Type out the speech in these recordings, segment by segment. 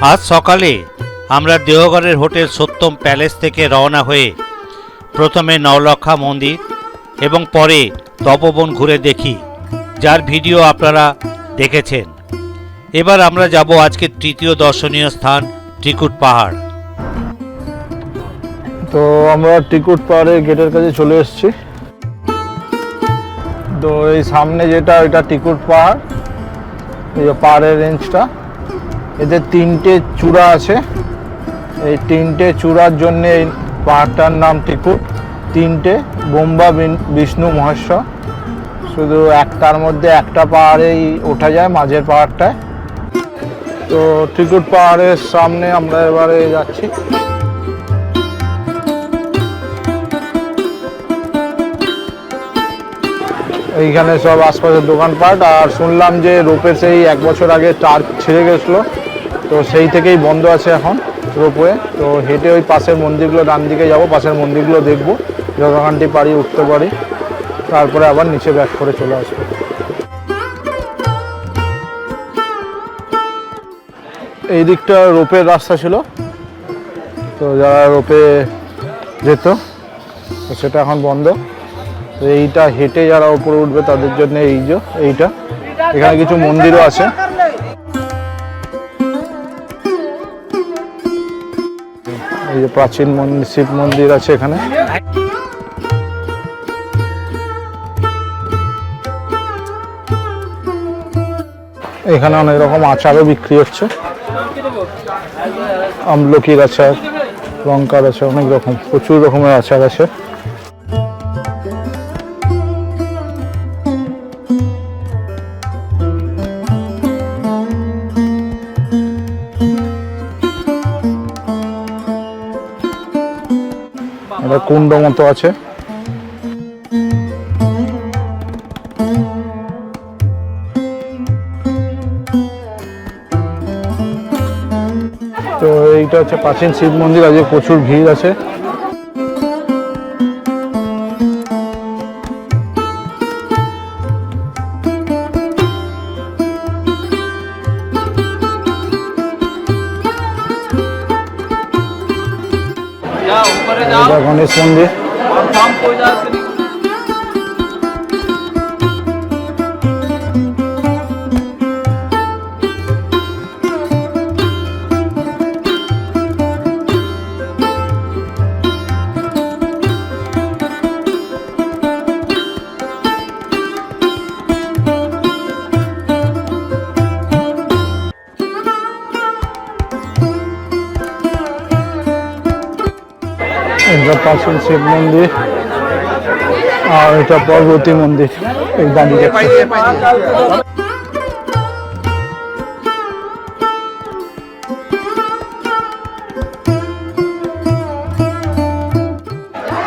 আজ সকালে আমরা দেওঘরের হোটেল সত্যম প্যালেস থেকে রওনা হয়ে প্রথমে নওলক্ষা মন্দির এবং পরে তপবন ঘুরে দেখি, যার ভিডিও আপনারা দেখেছেন। এবার আমরা যাব আজকে তৃতীয় দর্শনীয় স্থান, ত্রিকুট পাহাড়। তো আমরা টিকুট পাহাড়ের গেটের কাছে চলে এসেছি। তো এই সামনে যেটা, ওইটা টিকুট পাহাড়। এই পাহাড়ের রেঞ্জটা এদের তিনটে চূড়া আছে। এই তিনটে চূড়ার জন্য এই পাহাড়টার নাম টিকুট তিনটে বোম্বা বিষ্ণু মহেশ্ব শুধু একটার মধ্যে একটা পাহাড়েই ওঠা যায়, মাঝের পাহাড়টায়। তো ত্রিকুট পাহাড়ের সামনে আমরা এবারে যাচ্ছি। এইখানে সব আশপাশের দোকানপাট। আর শুনলাম যে রোপে সেই এক বছর আগে চার ছিঁড়ে গেছিল। তো সেই থেকেই বন্ধ আছে এখন রোপওয়ে। তো হেঁটে ওই পাশের মন্দিরগুলো, ডান দিকে যাব, পাশের মন্দিরগুলো দেখব, যতখানটি পারি উঠতে পারি। তারপরে আবার নিচে ব্যাক করে চলে আসব। এই দিকটা রোপের রাস্তা ছিল। তো যারা রোপে যেত, তো সেটা এখন বন্ধ। এইটা হেঁটে যারা উপরে উঠবে, তাদের জন্য এই যে, এইটা। এখানে কিছু মন্দিরও আছে। এই যে প্রাচীন শিব মন্দির আছে এখানে। এখানে অনেক রকম আচারও বিক্রি হচ্ছে। আমলকির আচার, লঙ্কার আছে অনেক রকম, প্রচুর রকমের আচার আছে। কুণ্ড মতো আছে। তো এইটা হচ্ছে প্রাচীন শিব মন্দির আজকে প্রচুর ভিড় আছে। এটা গণেশ মন্দির প্রাচীন শিব মন্দির আর এটা পার্বতী মন্দির এই দাঁড়িয়ে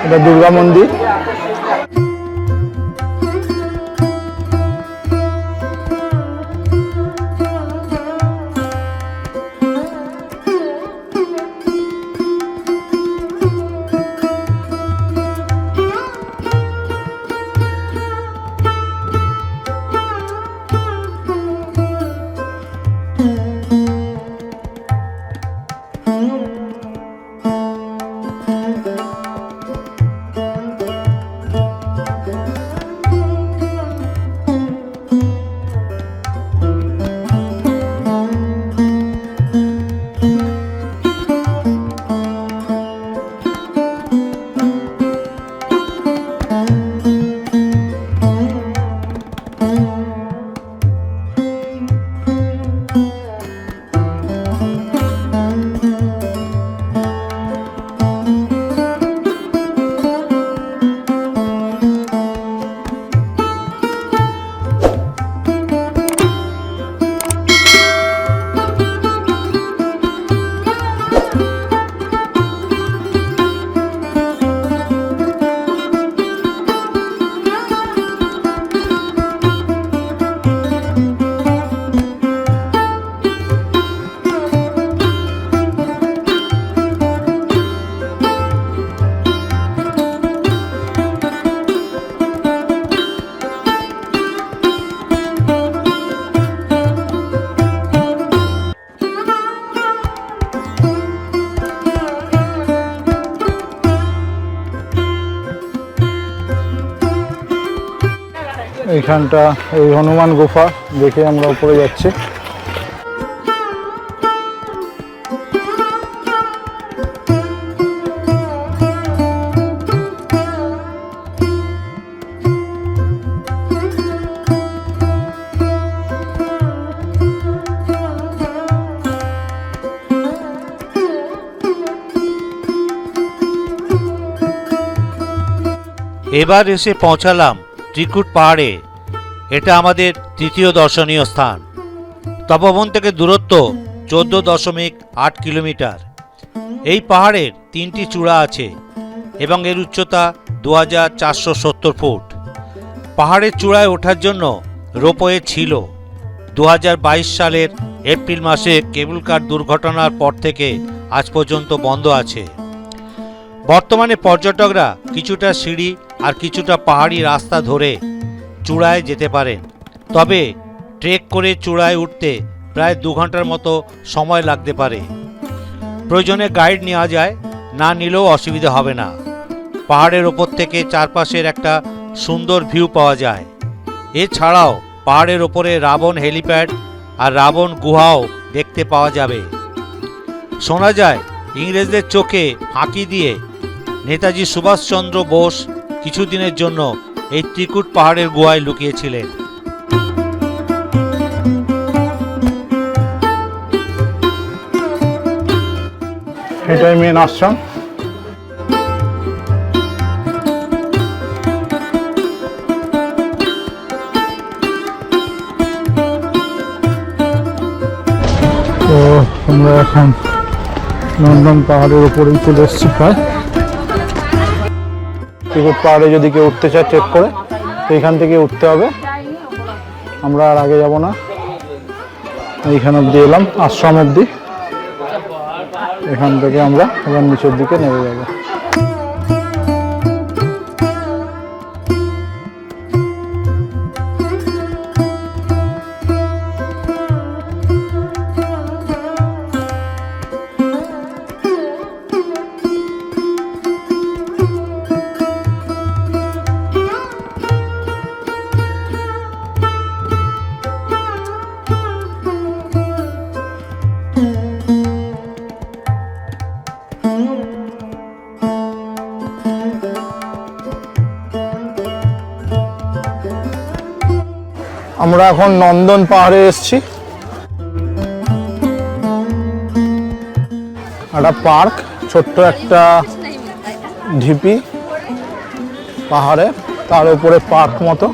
এটা দুর্গা মন্দির। এইখানটা এই হনুমান গুফা দেখে আমরা উপরে যাচ্ছি। এবার এসে পৌঁছালাম ত্রিকুট পাহাড়ে। এটা আমাদের তৃতীয় দর্শনীয় স্থান। তপবন থেকে দূরত্ব চোদ্দ দশমিক আট কিলোমিটার। এই পাহাড়ের তিনটি চূড়া আছে এবং এর উচ্চতা দু হাজার চারশো সত্তর ফুট। পাহাড়ের চূড়ায় ওঠার জন্য রোপওয়ে ছিল। দু হাজার বাইশ সালের এপ্রিল মাসে কেবল কার দুর্ঘটনার পর থেকে আজ পর্যন্ত বন্ধ আছে। বর্তমানে পর্যটকরা কিছুটা সিঁড়ি আর কিছুটা পাহাড়ি রাস্তা ধরে চূড়ায় যেতে পারেন তবে ট্রেক করে চূড়ায় উঠতে প্রায় দু ঘণ্টার মতো সময় লাগতে পারে। প্রয়োজনে গাইড নেওয়া যায়, না নিলেও অসুবিধা হবে না। পাহাড়ের ওপর থেকে চারপাশের একটা সুন্দর ভিউ পাওয়া যায়। এছাড়াও পাহাড়ের ওপরে রাবণ হেলিপ্যাড আর রাবণ গুহাও দেখতে পাওয়া যাবে। শোনা যায়, ইংরেজদের চোখে ফাঁকি দিয়ে নেতাজি সুভাষচন্দ্র বোস কিছুদিনের জন্য এই ত্রিকুট পাহাড়ের গুহায় লুকিয়েছিলেন। এটাই মেন আশ্রম। তো আমরা এখন নন্দন পাহাড়ের উপরেই চলে এসেছি প্রায়। টিকিট পাহাড়ে যদি কেউ উঠতে চায় ট্রেক করে, তো এখান থেকে উঠতে হবে। আমরা আর আগে যাব না। এইখান অব্দি এলাম, আশ্রম অব্দি এখান থেকে আমরা এবার নিচের দিকে নেমে যাব। আমরা এখন নন্দন পাহাড়ে এসছি। একটা পার্ক, ছোট্ট একটা ঢিপি পাহাড়ে, তার উপরে পার্ক মতো।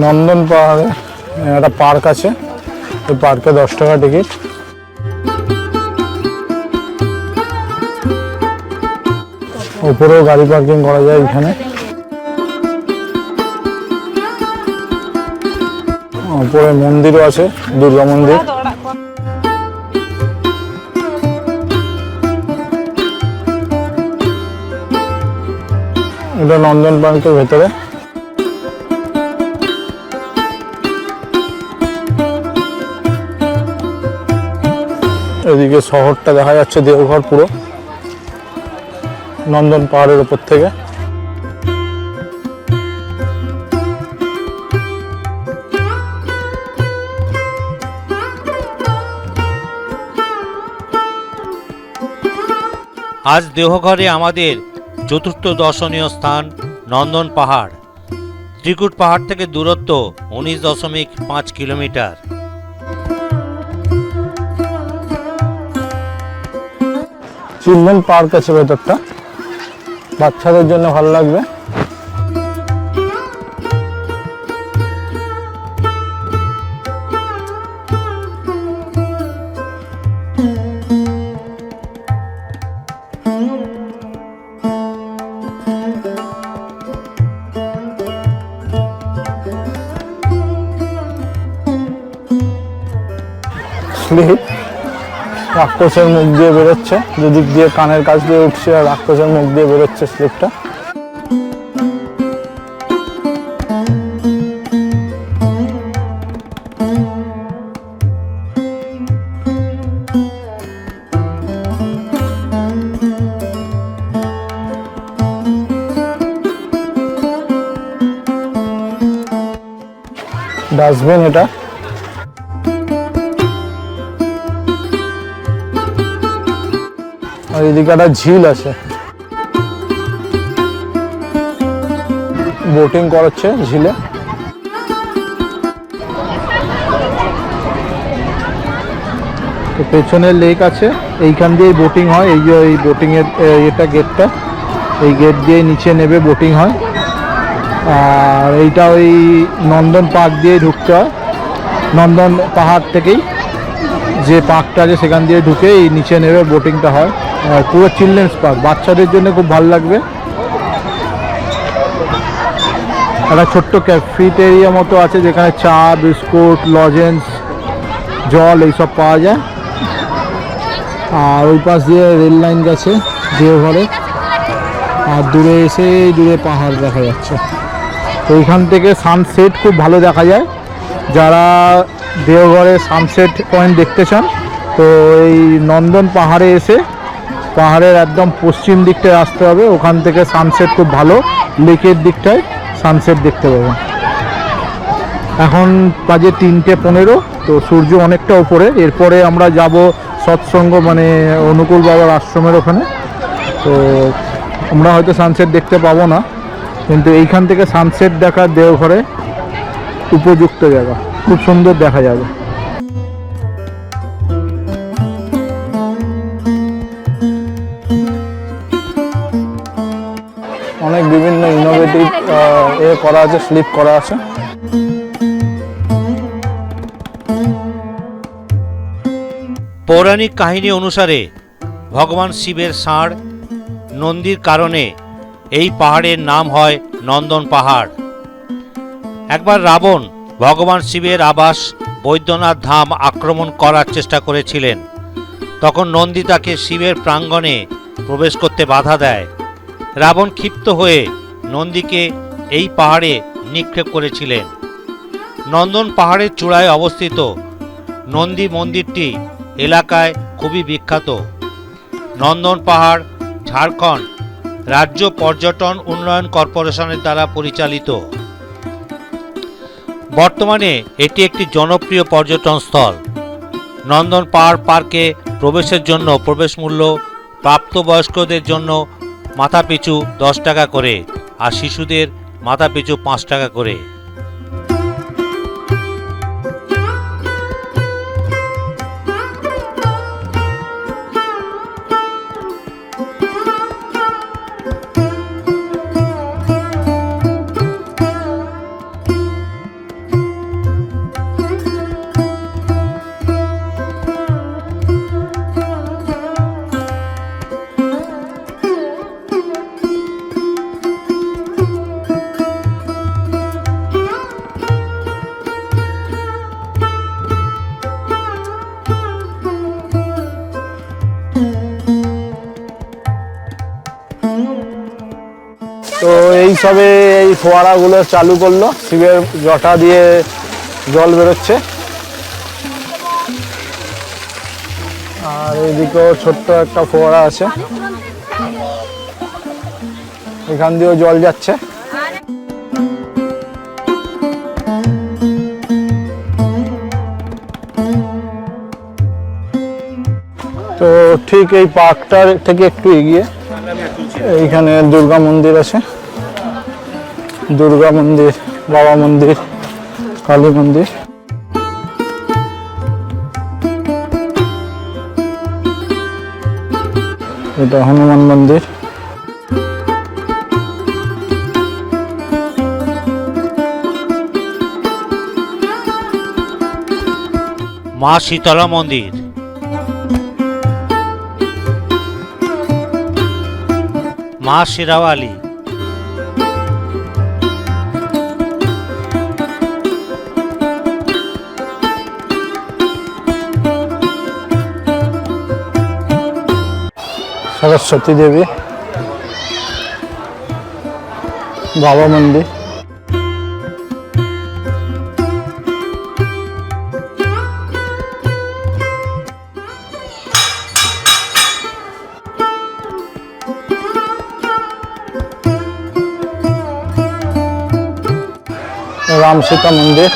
নন্দন পাহাড়ে একটা পার্ক আছে। ওই পার্কে দশ টাকা টিকিট। উপরেও গাড়ি পার্কিং করা যায় এখানে। উপরে মন্দিরও আছে, দুর্গা মন্দির। এটা নন্দন পার্কের ভেতরে। এদিকে শহরটা দেখা যাচ্ছে দেওঘর পুরো। নন্দন পাহাড়ের উপর থেকে। আজ দেহঘরে আমাদের চতুর্থ দর্শনীয় স্থান নন্দন পাহাড়। ত্রিকুট পাহাড় থেকে দূরত্ব উনিশ দশমিক পাঁচ কিলোমিটার। চিলড্রেন পার্ক আছে ভেতরটা। বাচ্চাদের জন্য ভালো লাগবে। রাক্ষসের মুখ দিয়ে বেরোচ্ছে। দুদিক দিয়ে কানের কাছ দিয়ে উঠছে আর রাক্ষসের মুখ দিয়ে বেরোচ্ছে স্লিপটা। ডাস্টবিন এটা। এদিকে একটা ঝিল আছে। বোটিং করাচ্ছে ঝিলে। পেছনে লেক আছে, এইখান দিয়েই বোটিং হয়, এই যে এই বোটিংয়ের এটা গেটটা এই গেট দিয়ে নিচে নেবে বোটিং হয়। আর এইটা ওই নন্দন পার্ক দিয়ে ঢুকতে হয়। নন্দন পাহাড় থেকেই যে পার্কটা আছে সেখান দিয়ে ঢুকে এই নিচে নেবে বোটিংটা হয়। পুরো চিলড্রেন্স পার্ক। বাচ্চাদের জন্য খুব ভালো লাগবে। একটা ছোট্ট ক্যাফিটেরিয়া মতো আছে যেখানে চা, বিস্কুট, লজেন্স, জল এইসব পাওয়া যায়। আর ওই পাশ দিয়ে রেল লাইন গেছে দেওঘরে। আর দূরে এসে দূরে পাহাড় দেখা যাচ্ছে। তো এইখান থেকে সানসেট খুব ভালো দেখা যায়। যারা দেওঘরে সানসেট পয়েন্ট দেখতে চান, তো এই নন্দন পাহাড়ে এসে পাহাড়ের একদম পশ্চিম দিকটায় আসতে হবে। ওখান থেকে সানসেট খুব ভালো। লেকের দিকটায় সানসেট দেখতে পাবেন। এখন বাজে তিনটে পনেরো, তো সূর্য অনেকটা উপরে। এরপরে আমরা যাব সৎসঙ্গ মানে অনুকূল বাবার আশ্রমের ওখানে। তো আমরা হয়তো সানসেট দেখতে পাবো না। কিন্তু এইখান থেকে সানসেট দেখার দেওঘরে উপযুক্ত জায়গা। খুব সুন্দর দেখা যাবে। এ করা আছে স্লিপ করা আছে। পৌরাণিক কাহিনী অনুসারে ভগবান শিবের ষাঁড় নন্দীর কারণে এই পাহাড়ের নাম হয় নন্দন পাহাড়। একবার রাবণ ভগবান শিবের আবাস বৈদ্যনাথ ধাম আক্রমণ করার চেষ্টা করেছিলেন। তখন নন্দী তাকে শিবের প্রাঙ্গণে প্রবেশ করতে বাধা দেয়। রাবণ ক্ষিপ্ত হয়ে নন্দীকে এই পাহাড়ে নিক্ষেপ করেছিলেন। নন্দন পাহাড়ের চূড়ায় অবস্থিত নন্দী মন্দিরটি এলাকায় খুবই বিখ্যাত। নন্দন পাহাড় ঝাড়খণ্ড রাজ্য পর্যটন উন্নয়ন কর্পোরেশনের দ্বারা পরিচালিত। বর্তমানে এটি একটি জনপ্রিয় পর্যটন স্থল। নন্দন পাহাড় পার্কে প্রবেশের জন্য প্রবেশ মূল্য প্রাপ্তবয়স্কদের জন্য মাথাপিছু দশ টাকা করে। আর শিশুদের মাথা পিছু পাঁচ টাকা করে। তো এই সবে এই ফোয়ারাগুলো চালু করল। শিবের জটা দিয়ে জল বেরোচ্ছে। আর এইদিকেও ছোট্ট একটা ফোয়ারা আছে। এখান দিয়েও জল যাচ্ছে। তো ঠিক এই পার্কটার থেকে একটু এগিয়ে। এইখানে দুর্গা মন্দির আছে। দুর্গা মন্দির, বাবা মন্দির, কালী মন্দির। এটা হনুমান মন্দির। মা শীতলা মন্দির। মা শিরাওয়ালি। সরস্বতী দেবী বাবা মন্দির। राम सीता मंदिर।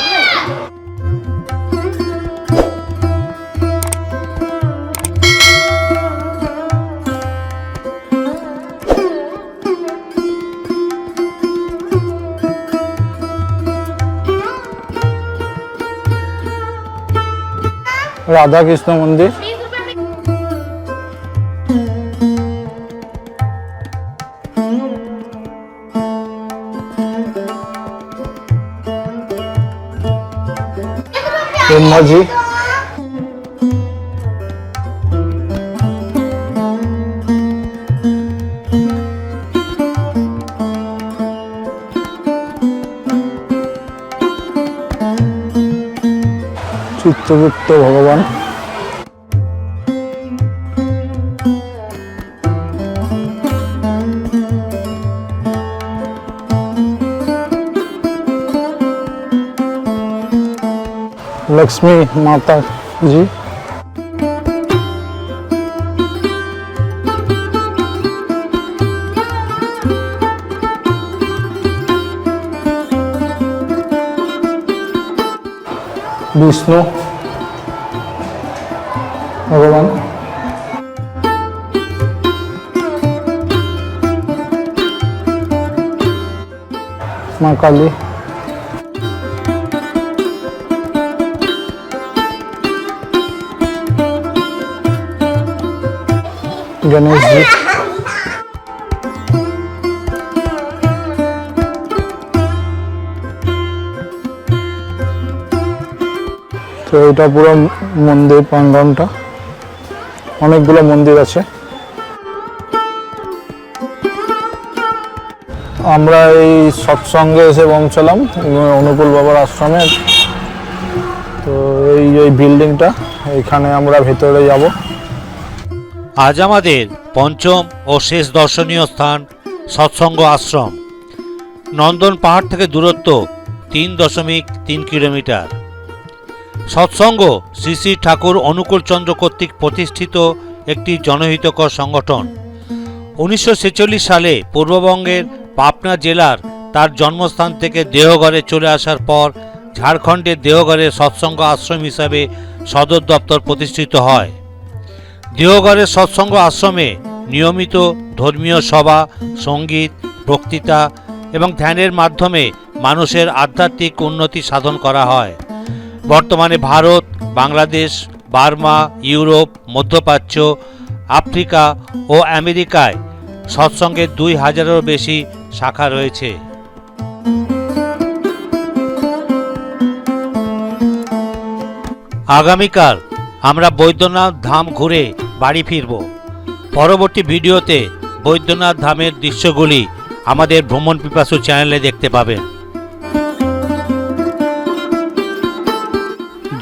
राधा कृष्ण मंदिर। ব্রহ্মাজি চিত্রগুপ্ত ভগবান लक्ष्मी माता जी। विष्णु भगवान। माँ काली। गणेश जी তো এটা পুরো মন্দির প্রাঙ্গনটা অনেকগুলো মন্দির আছে আমরা এই সৎসঙ্গে এসে পৌঁছালাম অনুকূল বাবার আশ্রমে তো এই এই বিল্ডিংটা এখানে আমরা ভেতরে যাব আজ আমাদের পঞ্চম ও শেষ দর্শনীয় স্থান সৎসঙ্গ আশ্রম। নন্দন পাহাড় থেকে দূরত্ব তিন দশমিক তিন কিলোমিটার। সৎসঙ্গ শ্রী শ্রী ঠাকুর অনুকূলচন্দ্র কর্তৃক প্রতিষ্ঠিত একটি জনহিতকর সংগঠন। উনিশশো ছেচল্লিশ সালে পূর্ববঙ্গের পাবনা জেলার তার জন্মস্থান থেকে দেওঘরে চলে আসার পর ঝাড়খণ্ডের দেওঘরের সৎসঙ্গ আশ্রম হিসাবে সদর দপ্তর প্রতিষ্ঠিত হয়। দেওঘরের সৎসঙ্গ আশ্রমে নিয়মিত ধর্মীয় সভা, সংগীত, বক্তৃতা এবং ধ্যানের মাধ্যমে মানুষের আধ্যাত্মিক উন্নতি সাধন করা হয়। বর্তমানে ভারত, বাংলাদেশ, বার্মা, ইউরোপ, মধ্যপ্রাচ্য, আফ্রিকা ও আমেরিকায় সৎসঙ্গের দুই হাজারেরও বেশি শাখা রয়েছে। আগামীকাল আমরা বৈদ্যনাথ ধাম ঘুরে বাড়ি ফিরব। পরবর্তী ভিডিওতে বৈদ্যনাথ ধামের দৃশ্যগুলি আমাদের ভ্রমণ পিপাসু চ্যানেলে দেখতে পাবেন।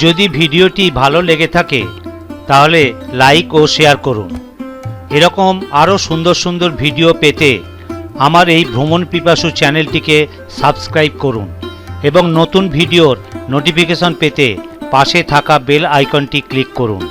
যদি ভিডিওটি ভালো লেগে থাকে, তাহলে লাইক ও শেয়ার করুন। এরকম আরও সুন্দর সুন্দর ভিডিও পেতে আমার এই ভ্রমণ পিপাসু চ্যানেলটিকে সাবস্ক্রাইব করুন এবং নতুন ভিডিওর নোটিফিকেশন পেতে পাশে থাকা বেল আইকনটি ক্লিক করুন।